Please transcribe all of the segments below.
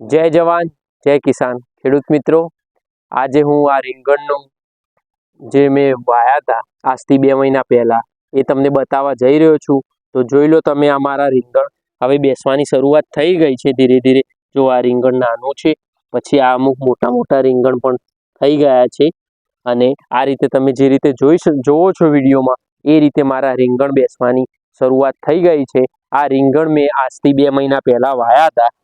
જય જવાન, જય કિસાન. ખેડૂત મિત્રો, આજે હું આ રીંગણનું જે મેં વાયા હતા આજથી બે મહિના પહેલાં, એ તમને બતાવવા જઈ રહ્યો છું. તો જોઈ લો તમે આ મારા રીંગણ. હવે બેસવાની શરૂઆત થઈ ગઈ છે ધીરે ધીરે. જો આ રીંગણ નાનું છે, પછી આ અમુક મોટા મોટા રીંગણ પણ થઈ ગયા છે. અને આ રીતે તમે જે રીતે જોઈ જોવો છો વિડીયોમાં, એ રીતે મારા રીંગણ બેસવાની શરૂઆત થઈ ગઈ છે. આ રીંગણ મેં આજથી બે મહિના પહેલાં વાયા હતા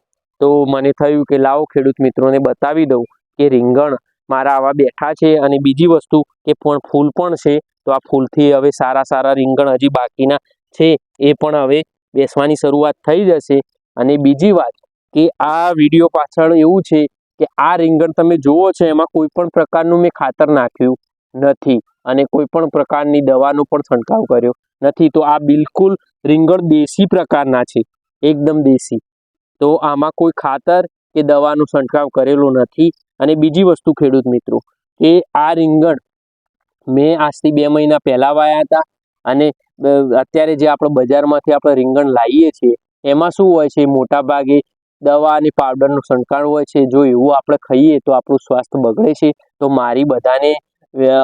તો મને થયું કે લાવો ખેડૂત મિત્રોને બતાવી દઉં કે રીંગણ મારા આવા બેઠા છે અને બીજી વસ્તુ કે પણ ફૂલ પણ છે, તો આ ફૂલથી હવે સારા સારા રીંગણ હજી બાકીના છે, એ પણ હવે બેસવાની શરૂઆત થઈ જશે. અને બીજી વાત કે આ વીડિયો પાછળ એવું છે કે આ રીંગણ તમે જુઓ છો, એમાં કોઈ પણ પ્રકારનું મેં ખાતર નાખ્યું નથી અને કોઈ પણ પ્રકારની દવાનો પણ છંટકાવ કર્યો નથી. તો આ બિલકુલ રીંગણ દેશી પ્રકારના છે, એકદમ દેશી. તો આમાં કોઈ ખાતર કે દવાનો છંટકાવ કરેલો નથી. અને બીજી વસ્તુ ખેડૂત મિત્રો, કે આ રીંગણ મેં આજથી બે મહિના પહેલાં વાયા હતા અને અત્યારે જે આપણે બજારમાંથી આપણે રીંગણ લાવીએ છીએ, એમાં શું હોય છે? મોટા ભાગે દવા અને પાવડરનો છંટકાવ હોય છે. જો એવું આપણે ખાઈએ તો આપણું સ્વાસ્થ્ય બગડે છે. તો મારી બધાને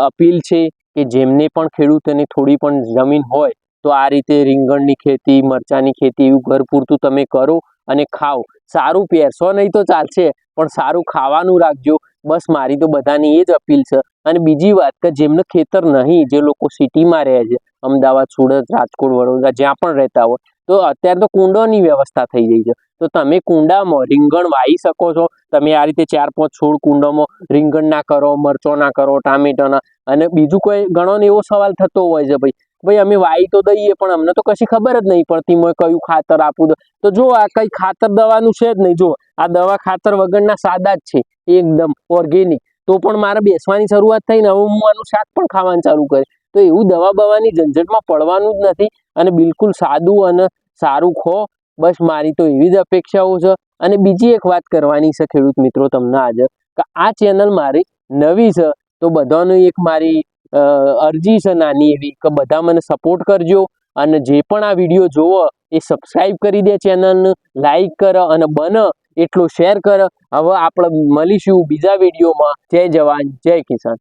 અપીલ છે કે જેમને પણ ખેડૂતોને થોડી પણ જમીન હોય, તો આ રીતે રીંગણની ખેતી, મરચાંની ખેતી એવું ઘર પૂરતું તમે કરો. અને ખાઓ. સારું પહેરશો નહીં તો ચાલશે, પણ સારું ખાવાનું રાખજો. બસ મારી તો બધાની એ જ અપીલ છે. અને બીજી વાત કે જેમને ખેતર નહીં, જે લોકો સિટીમાં રહે છે, અમદાવાદ, સુરત, રાજકોટ, વડોદરા, જ્યાં પણ રહેતા હોય, તો અત્યારે તો કુંડોની વ્યવસ્થા થઈ ગઈ છે. તો તમે કુંડામાં રીંગણ વાવી શકો છો. તમે આ રીતે ચાર પાંચ છોડ કુંડામાં રીંગણ ના કરો, મરચો ના કરો, ટામેટાના. અને બીજું કોઈ ઘણો એવો સવાલ થતો હોય છે, ભાઈ ભાઈ અમે વાઈ તો દઈએ, પણ અમને તો કશી ખબર જ નહીં પડતી મેં કયું ખાતર આપું. તો જો આ કઈ ખાતર દવાનું છે જ નહીં. જો આ દવા ખાતર વગરના સાદા જ છે, એકદમ ઓર્ગેનિક. તો પણ મારે બેસવાની શરૂઆત થઈ ને હવે હું આનું શાક પણ ખાવાનું ચાલુ કરી તો એવું દવા બવાની ઝંઝટમાં પડવાનું જ નથી અને બિલકુલ સાદું અને સારું ખો. બસ મારી તો એવી જ અપેક્ષાઓ છે. અને બીજી એક વાત કરવાની છે ખેડૂત મિત્રો તમને આજે, કે આ ચેનલ મારી નવી છે. તો બધાનું એક મારી અરજી છે નાની એવી, કે બધા મને સપોર્ટ કરજો અને જે પણ આ વીડિયો જોવો, એ સબસ્ક્રાઈબ કરી દે ચેનલને લાઈક કરો અને બને, એટલું શેર કરો. હવે આપણે મળીશું બીજા વિડીયોમાં જય જવાન, જય કિસાન.